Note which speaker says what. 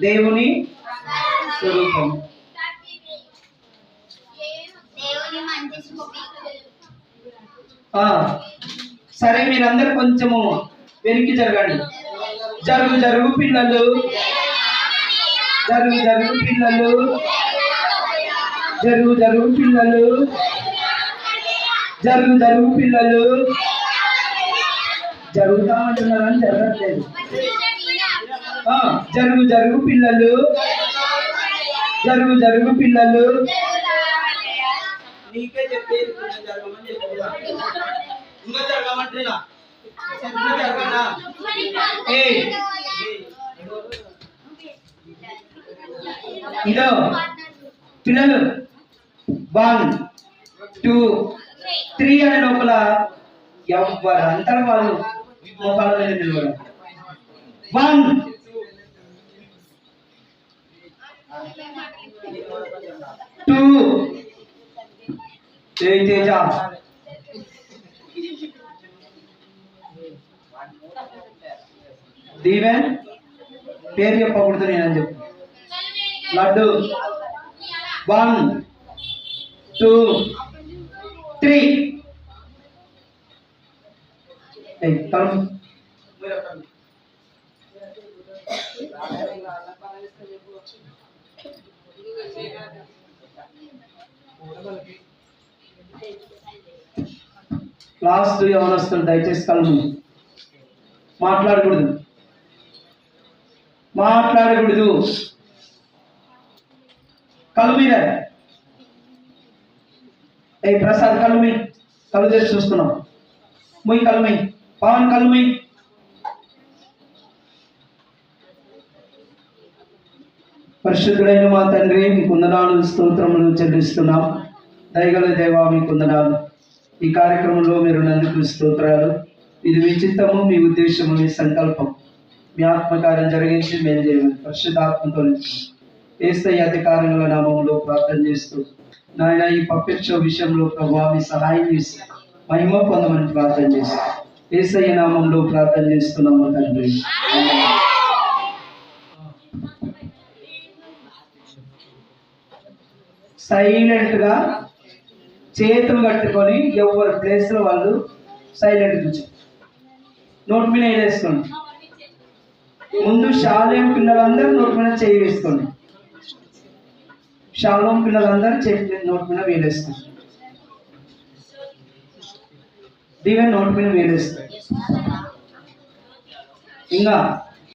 Speaker 1: దేవుని స్వరూపం. సరే మీరందరూ కొంచెము వెనక్కి జరగండి. జరుగు జరుగు పిల్లలు. జరుగు జరుగు పిల్లలు. జరుగు జరుగు పిల్లలు. జరుగు జరుగు పిల్లలు. జరుగుతామంటున్నారని జరగట్లేదు. జరుగు జరుగు పిల్లలు. జరుగు జరుగు పిల్లలు. నీకే చెప్పేది జరగమని చెప్తున్నా ఇంకా జరగమంటున్నా? జరగనా? ఇదో. పిల్లలు. వన్ టూ త్రీ అనే లోపల ఎవరు అంతా వాళ్ళు? మోకాళ్ళ మీద నిలబడం వన్ టూ ఏ తేజ దీవెన్ పేరు చెప్పకూడదు నేనని చెప్పు లడ్డు వన్ టూ త్రీ ఏయ్, తరుణ్. లాస్ట్ ఎవరొస్తారు దయచేసి కళ్ళు మాట్లాడకూడదు. మాట్లాడకూడదు. కళ్ళు మీద ఏ ప్రసాద్ కళ్ళు మీ కళ్ళు తెరిచి చూస్తున్నాం. ముయ్ కళ్ళు మీ పవన్ కళ్ళు మీ పరిశుద్ధుడైన మా తండ్రి మీ కుందనాలు స్తోత్రములు చెల్లిస్తున్నాం. దయగల దేవా మీ కుందనాలు. ఈ కార్యక్రమంలో మీరు నందుకు స్తోత్రాలు. ఇది మీ చిత్తము మీ ఉద్దేశము మీ సంకల్పం. మీ ఆత్మకార్యం జరిగించి మేము చేయమని పరిశుద్ధాత్మతో ఏస్తయ్య అధికారుల నామంలో ప్రార్థన చేస్తూ నాయన ఈ పప్పెట్ విషయంలో ప్రభావ మీ సహాయం చేసి మహిమ పొందమని ప్రార్థన చేస్తూ ఏసయ్య నామంలో ప్రార్థన చేస్తున్నాము తండ్రి. సైలెంట్గా చేతులు కట్టుకొని ఎవరి ప్లేస్లో వాళ్ళు సైలెంట్ కూర్చో. నోట్ మీద వేసుకోండి ముందు షాలేం పిల్లలందరూ నోట్ మీద చేయి వేసుకోండి. షాలోం పిల్లలందరూ చేతి నోట్ మీద వేలేసుకోండి దీవెన్ నోట్ మీద వేలేసుకోండి ఇంకా